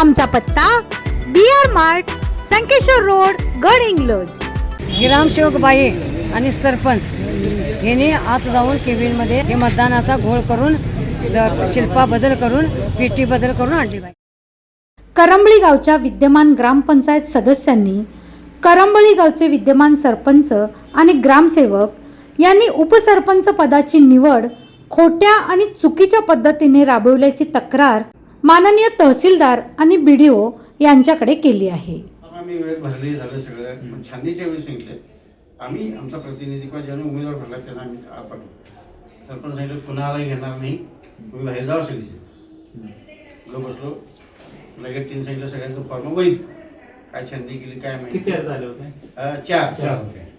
आमचा पत्ता B R Mart Sankeshwar road Gadhinglaj ग्रामसेवक बाई आणि सरपंच यांनी आत जाऊन केबिनमध्ये हे मतदानाचा घोळ करून शिल्पा बदल करून पेटी बदल करून आणली बाई. करंबळी गावच्या विद्यमान ग्रामपंचायत सदस्यांनी करंबळी गावचे विद्यमान सरपंच आणि ग्रामसेवक यांनी उपसरपंच पदाची निवड खोट्या आणि चुकीच्या पद्धतीने राबवल्याची तक्रार माननीय तहसीलदार आणि बीडीओ यांच्याकडे केली आहे. आम्ही वेळ भरली झालं सगळं छाननीच्या वेळी सांगितलं. आम्ही आमचा प्रतिनिधी किंवा ज्याने उमेदवार भरला त्यांना आम्ही आ- पाठवू सरपंच सांगितलं कुणालाही घेणार नाही. तुम्ही बाहेर जावं सगळीचे लोक बसलो लगेच तीन सांगितलं सगळ्यांचं फॉर्म वैध काय छाननी केली काय किती माहिती अर्ज आले होते? अं, चार.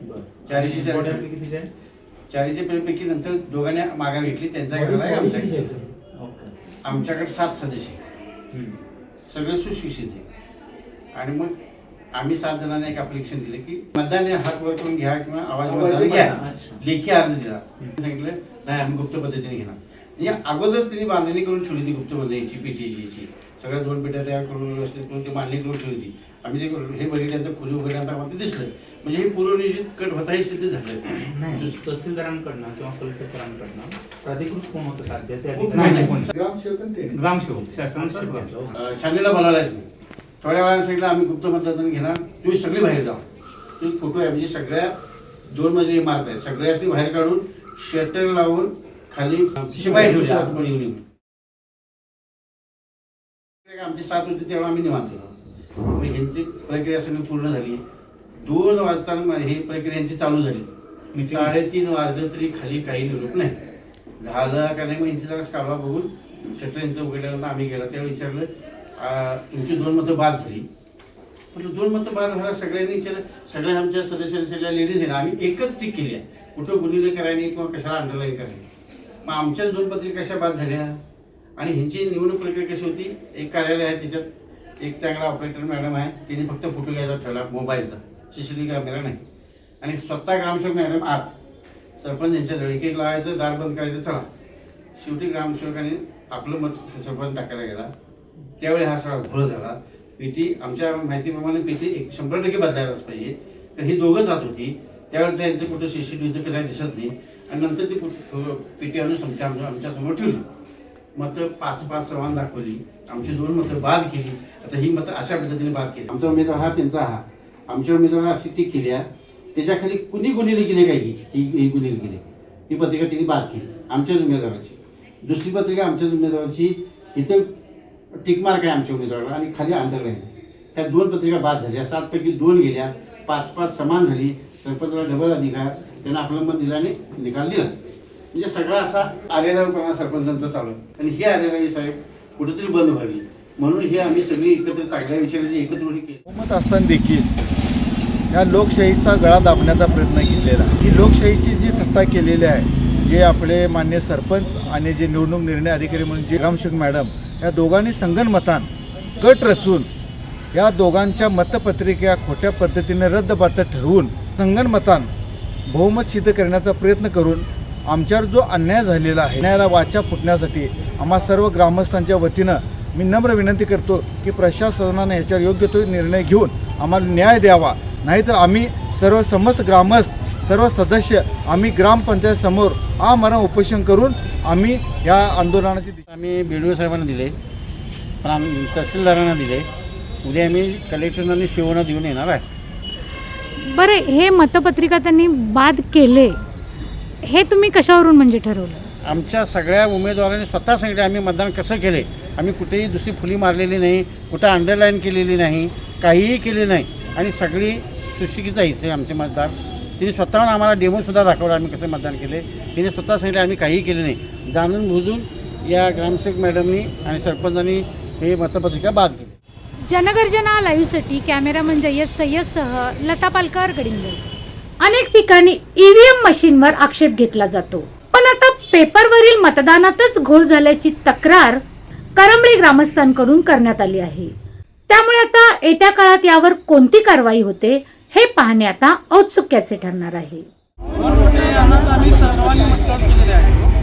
बरं. चारीची चार? चारीच्या पैकी नंतर दोघांनी माघार घेतली त्यांचा आमच्या घरी. ओके. आमच्याकडे सात सदस्य हम्म. सगळे सुशिक्षित आहे आणि मग आम्ही सात जणांना एक अप्लिकेशन दिले की मतदान हात वर करून घ्या किंवा आवाज मतदान घ्या. लेखी अर्ज दिला. सांगितलं नाही आम्ही गुप्त पद्धतीने घेणार. म्हणजे अगोदरच त्यांनी बांधणी करून ठेवली ती गुप्त पद्धतीची पीटीची सगळ्या दोन पेट्या तयार करून व्यवस्थित करून ती मांडणी करून ठेवली होती. आम्ही ते हे बघितल्यानंतर खुली उघडल्यानंतर आम्हाला ते दिसलं म्हणजे हे पूर्वनियोजित कट होता हे सिद्ध झालं नाही तहसीलदारांकडनं किंवा कलेक्टरांकडनं प्राधिकृत कोण होतं राज्याचे नाही, अधिकारी नाही. कोण? ग्रामसेवक आणि ते ग्रामसेवक शासनाचा ग्रामसेवक अं, छाननीला बोलायलाच नाही थोड्या वेळानं सांगितलं आम्ही गुप्त मतदान घेणार. तुम्ही सगळी बाहेर जा. तुम्ही फोटो आहे म्हणजे सगळ्या दोन मजली इमारत आहे. सगळ्यासनी बाहेर काढून शटर लावून खाली शिपाई ठेवली. आतमध्ये येऊन येऊन. आमची साथ होती तेव्हा आम्ही निवांत होतो. मग ह्यांची प्रक्रिया सगळी पूर्ण झाली. दोन वाजताना ही प्रक्रिया यांची चालू झाली. साडेतीन वाजले तरी खाली काही निरोप नाही. झालं का नाही मग यांची जरा कालवा बघून शटर यांचं उघडल्यानंतर आम्ही गेला त्यावेळी विचारलं तुमची दोन मतं बाद झाली. पण दोन मतं बाद झाला सगळ्यांनी विचारलं सगळ्या आमच्या सदस्यांनी सगळ्या लेडीज आहे आम्ही एकच टिक केली आहे. कुठं गुन्हेले करायनी किंवा कशाला अंडरलाईन करायनी मग आमच्याच दोन पत्रिका कशा बाद झाल्या? आणि ह्यांची निवडणूक प्रक्रिया कशी होती? एक कार्यालय आहे त्याच्यात एक चांगला ऑपरेटर मॅडम आहे. तिने फक्त फोटो घ्यायचा ठेवला मोबाईलचा. C C T V camera नाही. आणि स्वतः ग्रामसेवक मॅडम आत सरपंच यांच्या झळके लावायचं दार बंद करायचं चला. शेवटी ग्रामसेवकाने आपलं मत सरपंच टाकायला गेला. त्यावेळी हा सगळा घोळ झाला. पेटी आमच्या माहितीप्रमाणे पेटी एक शंभर टक्के बदलायलाच पाहिजे. तर ही दोघं जात होती. त्यावेळेस यांचं कुठं सी सी टी व्हीचं काही दिसत नाही. आणि नंतर ती कुठं- पेटी आणून समजा आमच्या आमच्यासमोर ठेवली. मतं पाच पाच समान दाखवली. आमची दोन मतं बाद केली. आता ही मतं अशा पद्धतीने बाद केली. आमचा उमेदवार हा त्यांचा हा. आमच्या उमेदवाराला अशी टीक केली आहे. त्याच्याखाली कुणी गुन्हेली केली काय ही ही ही गुन्हेली ही पत्रिका तिने बाद केली. आमच्याच उमेदवाराची. दुसरी पत्रिका आमच्याच उमेदवाराची. इथं टिकमार्क आहे आमच्या उमेदवाराला आणि खाली अंडरलाईन आहे ह्या दोन पत्रिका बाद झाल्या. सातपैकी दोन गेल्या. पाच पाच समान झाली. सरपंचाला डबल अधिकार. त्यांना आपलं मत दिलं आणि निकाल दिला. म्हणजे सगळा असा आरेरावपणा सरपंचांचा चालू आहे. आणि ही आरेरावी साहेब कुठेतरी बंद व्हावी. म्हणून हे आम्ही सगळी एकत्र चांगल्या विचाराची एकत्र केली. बहुमत असताना देखील या लोकशाहीचा गळा दाबण्याचा प्रयत्न केलेला ही लोकशाहीची जी थट्टा केलेली आहे जे आपले मान्य सरपंच आणि जे निवडणूक निर्णय अधिकारी म्हणून जे ग्रामसेवक मॅडम या दोघांनी संगनमतान गट रचून या दोघांच्या मतपत्रिका खोट्या पद्धतीने रद्दबातल ठरवून संगनमतान बहुमत सिद्ध करण्याचा प्रयत्न करून आमच्यावर जो अन्याय झालेला आहे अन्यायाला वाचा फुटण्यासाठी आम्हा सर्व ग्रामस्थांच्या वतीनं मी नम्र विनंती करतो की प्रशासनाने याच्यावर योग्य तो निर्णय घेऊन आम्हाला न्याय द्यावा. नाहीतर आम्ही सर्व समस्त ग्रामस्थ सर्व सदस्य आम्ही ग्रामपंचायत समोर आमरण उपोषण करून आम्ही या आंदोलनाची दिशा आम्ही बी डी ओ साहेबांना दिले पण आम्ही तहसीलदारांना दिले. उद्या आम्ही कलेक्टरना आणि शिवना देऊन येणार आहे. बरं हे मतपत्रिका त्यांनी बाद केले. हे तुम्ही कशावरून म्हणजे ठरवलं? आमच्या सगळ्या उमेदवारांनी स्वतः सांगितले आम्ही मतदान कसं केले आम्ही कुठेही दुसरी फुली मारलेली नाही कुठं अंडरलाईन केलेली नाही काहीही केले नाही. आणि सगळी सुशिक्षित आहेत आमचे मतदार. तिने स्वतःहून आम्हाला डेमोसुद्धा दाखवला आम्ही कसं मतदान केले तिने स्वतः सांगितले आम्ही काहीही केले नाही. जाणून बुजून या ग्रामसेवक मॅडमनी आणि सरपंचांनी हे मतपत्रिका बाद केली. जनगर्जना लाईव्हसाठी कॅमेरामन जय्यद सय्यदसह लता पालकर गडिंग्लज अनेक ठिकाणी ईव्हीएम मशीनवर आक्षेप घेतला जातो. पण आता पेपरवरील मतदानातच घोळ झाल्याची तक्रार करंबळी ग्रामस्थांकडून करण्यात आली आहे. त्यामुळे आता येत्या काळात यावर कोणती कारवाई होते हे पाहणे आता औत्सुक्याचे ठरणार आहे. आहे.